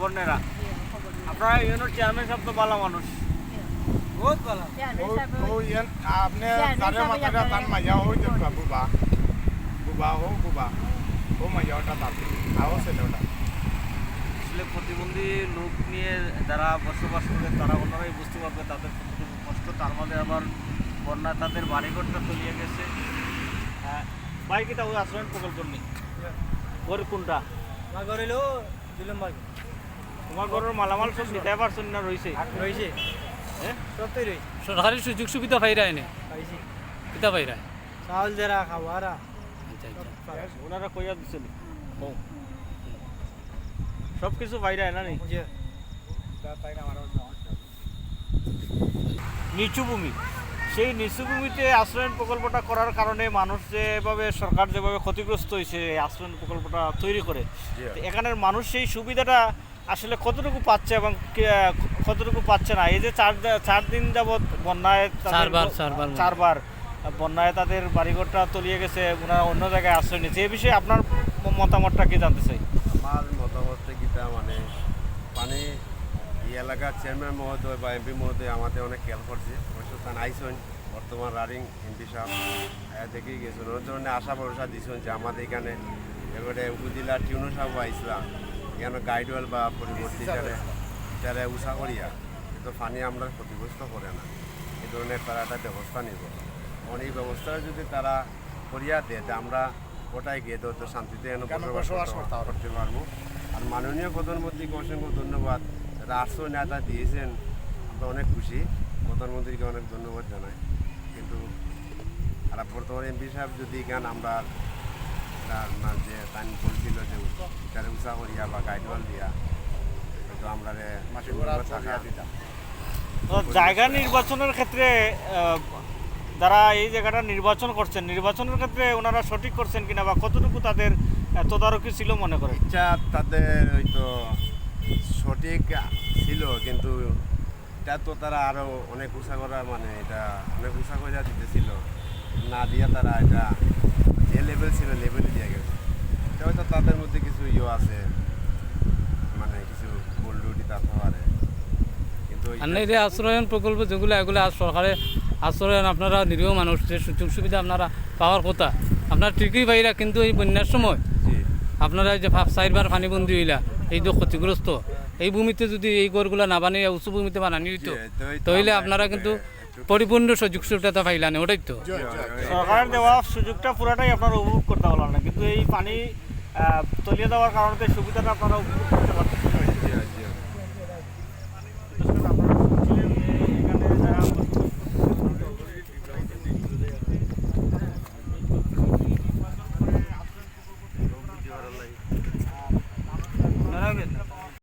বন্যেরা আপনারা ইউনিয়নের চেয়ারম্যান সাহেব তো ভালো মানুষ। বহুত ভালো। ও ইয়ান আপনি তারে মাথাটা তান মাইয়া হই দেন বুবা। বুবা ও বুবা। ও মাইয়া ওটা তার। আও ছেলেটা আসলে প্রতিবন্ধী লোক নিয়ে যারা বসবাস করে তারা ওনারাই বুঝতে পারবে তাদের কতটুকু কষ্ট। তার মধ্যে আবার বন্যা তাদের বাড়িঘরটা তলিয়ে গেছে। হ্যাঁ। বাইকটা ওই আশ্রয়ণ প্রকল্প নেই ওর কোনটা? ঘর হইল নম্বর তোমার ঘরের মালামাল সব নিতে পারছেন না রয়েছে রয়েছে হ্যাঁ? সরকারি সুযোগ সুবিধা পাইরা এনে। পাইছি। কিতা পাইরা। চাউল দেরা খাওয়ারা। আচ্ছা আচ্ছা। ওনারা কইয়া দিচ্ছেন সব কিছু বাইরে না নি? যে নিচু ভূমি। সেই নিচু ভূমিতে আশ্রয়ণ প্রকল্পটা করার কারণে মানুষ যেভাবে সরকার যেভাবে ক্ষতিগ্রস্ত হয়েছে এই আশ্রয়ণ প্রকল্পটা তৈরি করে। এখানের মানুষ সেই সুবিধাটা আসলে কতটুকু পাচ্ছে এবং কতটুকু পাচ্ছে না? এই যে চার চার দিন যাবৎ বন্যায় চারবার, চারবার। চারবার বন্যায় তাদের বাড়িঘরটা তলিয়ে গেছে ওনারা অন্য জায়গায় আশ্রয় নিচ্ছে এই বিষয়ে আপনার মতামতটা কি জানতে চাই? আমার মতামত গীতা মানে পানি এই এলাকার চেয়ারম্যান মহোদয় বা এমপি মহোদয় আমাদের অনেক খেয়াল করছে। অবশ্য আইসন বর্তমান রানিং এমপি সাহেব এ দেখেই গেছেন। অনেক ধরনের আশা ভরসা দিয়েছেন যে আমাদের এখানে এবারে উপজেলার টিউনু সাহেব আইসলাম এখানে গাইডওয়েল বা পরিবর্তী যারা যারা উষা করিয়া কিন্তু পানি আমরা ক্ষতিগ্রস্ত করে না। এই ধরনের তারা একটা ব্যবস্থা নিব। এই ব্যবস্থাটা যদি তারা করিয়া দেয় তা আমরা ওটাই গিয়ে তো শান্তিতে বসবাস করতে করতে পারব। আর মাননীয় প্রধানমন্ত্রীকে অসংখ্য ধন্যবাদ। রাষ্ট্র নেতা দিয়েছেন আমরা অনেক খুশি। প্রধানমন্ত্রীকে অনেক ধন্যবাদ জানাই। কিন্তু আর বর্তমান এমপি সাহেব যদি গান আমরা না যে তাই বলছিল যে তারা উষা করিয়া বা গাইডওয়াল দিয়া তো আমরা দিতাম। তো জায়গা নির্বাচনের ক্ষেত্রে যারা এই জায়গাটা নির্বাচন করছেন নির্বাচনের ক্ষেত্রে ওনারা সঠিক করছেন কিনা বা কতটুকু তাদের তদারকি ছিল মনে করেন? ইচ্ছা তাদের হয়তো সঠিক ছিল কিন্তু এটা তো তারা আরও অনেক উষা করা মানে এটা অনেক উষা করে দিতেছিল। না দিয়া তারা এটা যে লেভেল ছিল লেভেলে দিয়ে গেছে। হয়তো তাদের মধ্যে কিছু ইয়ে আছে মানে কিছু ভুল ডুটি থাকতে পারে কিন্তু আর এটা- না এই যে আশ্রয়ন প্রকল্প যেগুলো এগুলো সরকারে আশ্রয়ন আপনারা নিরীহ মানুষ যে সুযোগ সুবিধা আপনারা পাওয়ার কথা আপনারা ঠিকই পাইরা কিন্তু এই বন্যার সময় আপনারা যে চারবার পানিবন্দি হইলা এই যে ক্ষতিগ্রস্ত এই ভূমিতে যদি এই ঘরগুলো না বানিয়ে উঁচু ভূমিতে বানানি হইতো তো তো তাহলে আপনারা কিন্তু পরিপূর্ণ সুযোগ সুবিধা পাইলা না ওটাই তো। সরকারের দেওয়া সুযোগটা পুরোটাই আপনারা উপভোগ করতে পারলেন না কিন্তু এই পানি আহ, তলিয়ে দেওয়ার কারণে সুবিধাটা আপনারা উপভোগ করতে পারছেন